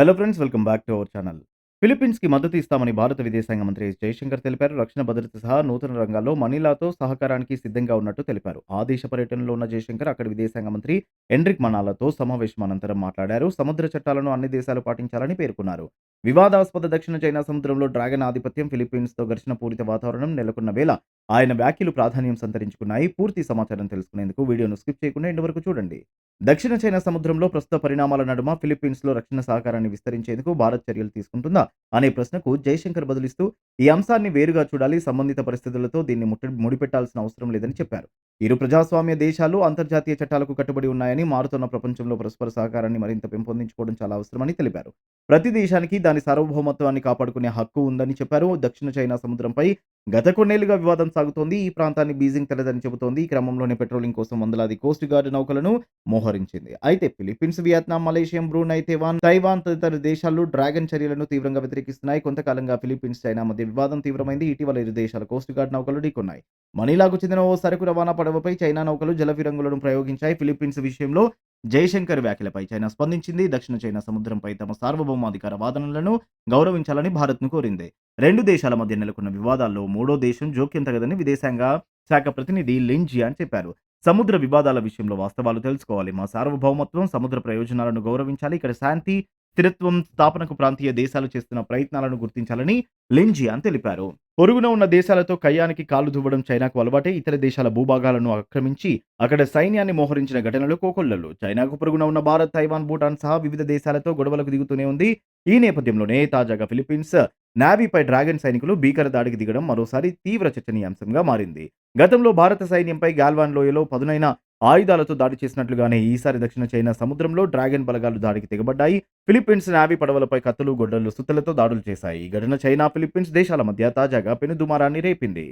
Hello friends welcome back to our channel ఫిలిప్పీన్స్కి మద్దతు ఇస్తామని భారత విదేశాంగ మంత్రి జయశంకర్ తెలిపారు. రక్షణ భద్రత సహా నూతన రంగాల్లో మనీలాతో సహకారానికి సిద్ధంగా ఉన్నట్టు తెలిపారు. ఆ దేశ పర్యటనలో ఉన్న జయశంకర్ అక్కడి విదేశాంగ మంత్రి ఎండ్రిక్ మనాలతో సమావేశం అనంతరం మాట్లాడారు. సముద్ర చట్టాలను అన్ని దేశాలు పాటించాలని పేర్కొన్నారు. వివాదాస్పద దక్షిణ చైనా సముద్రంలో డ్రాగన్ ఆధిపత్యం ఫిలిప్పీన్స్తో ఘర్షణ పూరిత వాతావరణం నెలకొన్న వేళ ఆయన వ్యాఖ్యలు ప్రాధాన్యం సంతరించుకున్నాయి. పూర్తి సమాచారం తెలుసుకునేందుకు వీడియోను స్కిప్ చేయకుండా ఇంటి వరకు చూడండి. దక్షిణ చైనా సముద్రంలో ప్రస్తుత పరిణామాల నడుమ ఫిలిప్పీన్స్లో రక్షణ సహకారాన్ని విస్తరించేందుకు భారత్ చర్యలు తీసుకుంటుందా అనే ప్రశ్నకు జయశంకర్ బదులిస్తూ ఈ అంశాన్ని వేరుగా చూడాలి సంబంధిత పరిస్థితులతో దీన్ని ముట్ట ముడిపెట్టాల్సిన అవసరం లేదని చెప్పారు. ఇరు ప్రజాస్వామ్య దేశాలు అంతర్జాతీయ చట్టాలకు కట్టుబడి ఉన్నాయని మారుతున్న ప్రపంచంలో పరస్పర సహకారాన్ని మరింత పెంపొందించుకోవడం చాలా అవసరమని తెలిపారు. ప్రతి దేశానికి దాని సార్వభౌమత్వాన్ని కాపాడుకునే హక్కు ఉందని చెప్పారు. దక్షిణ చైనా సముద్రంపై గత కొన్నేళ్ళుగా వివాదం సాగుతోంది. ఈ ప్రాంతాన్ని బీజింగ్ తెలదని చెబుతోంది. ఈ క్రమంలోనే పెట్రోలింగ్ కోసం వందలాది కోస్ట్ గార్డ్ నౌకలను మోహరించింది. అయితే Philippines Vietnam Malaysia Brunei Taiwan Taiwan తదితర దేశాలు డ్రాగన్ చర్యలను తీవ్రంగా వ్యతిరేకిస్తున్నాయి. కొంతకాలంగా ఫిలిప్పీన్స్ చైనా మధ్య వివాదం తీవ్రమైంది. ఇటీవల ఇరు దేశాల కోస్ట్ గార్డ్ నౌకలు ఢీకొన్నాయి. మనీలాకు చెందిన ఓ సరుకు రవాణా పడవపై చైనా నౌకలు జల ఫిరంగులను ప్రయోగించాయి. ఫిలిప్పీన్స్ విషయంలో జయశంకర్ వ్యాఖ్యలపై చైనా స్పందించింది. దక్షిణ చైనా సముద్రంపై తమ సార్వభౌమాధికార వాదనలను గౌరవించాలని భారత్ను కోరింది. రెండు దేశాల మధ్య నెలకొన్న వివాదాల్లో మూడో దేశం జోక్యం తగదని విదేశాంగ శాఖ ప్రతినిధి లింజియాన్ చెప్పారు. సముద్ర వివాదాల విషయంలో వాస్తవాలు తెలుసుకోవాలి. మా సార్వభౌమత్వం సముద్ర ప్రయోజనాలను గౌరవించాలి. ఇక్కడ శాంతి స్థిరత్వం స్థాపనకు ప్రాంతీయ దేశాలు చేస్తున్న ప్రయత్నాలను గుర్తించాలని లింజియాన్ తెలిపారు. పొరుగున ఉన్న దేశాలతో కయ్యానికి కాలు దువ్వడం చైనాకు అలవాటే. ఇతర దేశాల భూభాగాలను ఆక్రమించి అక్కడ సైన్యాన్ని మోహరించిన ఘటనలు కోకొల్లలు. చైనాకు పొరుగున ఉన్న భారత్ తైవాన్ భూటాన్ సహా వివిధ దేశాలతో గొడవలకు దిగుతూనే ఉంది. ఈ నేపథ్యంలోనే తాజాగా ఫిలిప్పీన్స్ నావీపై డ్రాగన్ సైనికులు భీకర దాడికి దిగడం మరోసారి తీవ్ర చర్చనీయాంశంగా మారింది. గతంలో భారత సైన్యంపై గాల్వాన్ లోయలో పదునైన ఆయుధాలతో దాడి చేసినట్లుగానే ఈసారి దక్షిణ చైనా సముద్రంలో డ్రాగన్ బలగాలు దాడికి తెగబడ్డాయి. ఫిలిప్పీన్స్ నావీ పడవలపై కత్తులు గొడ్డలు సుత్తలతో దాడులు చేశాయి. ఈ ఘటన చైనా ఫిలిప్పీన్స్ దేశాల మధ్య తాజాగా పెనుదుమారాన్ని రేపింది.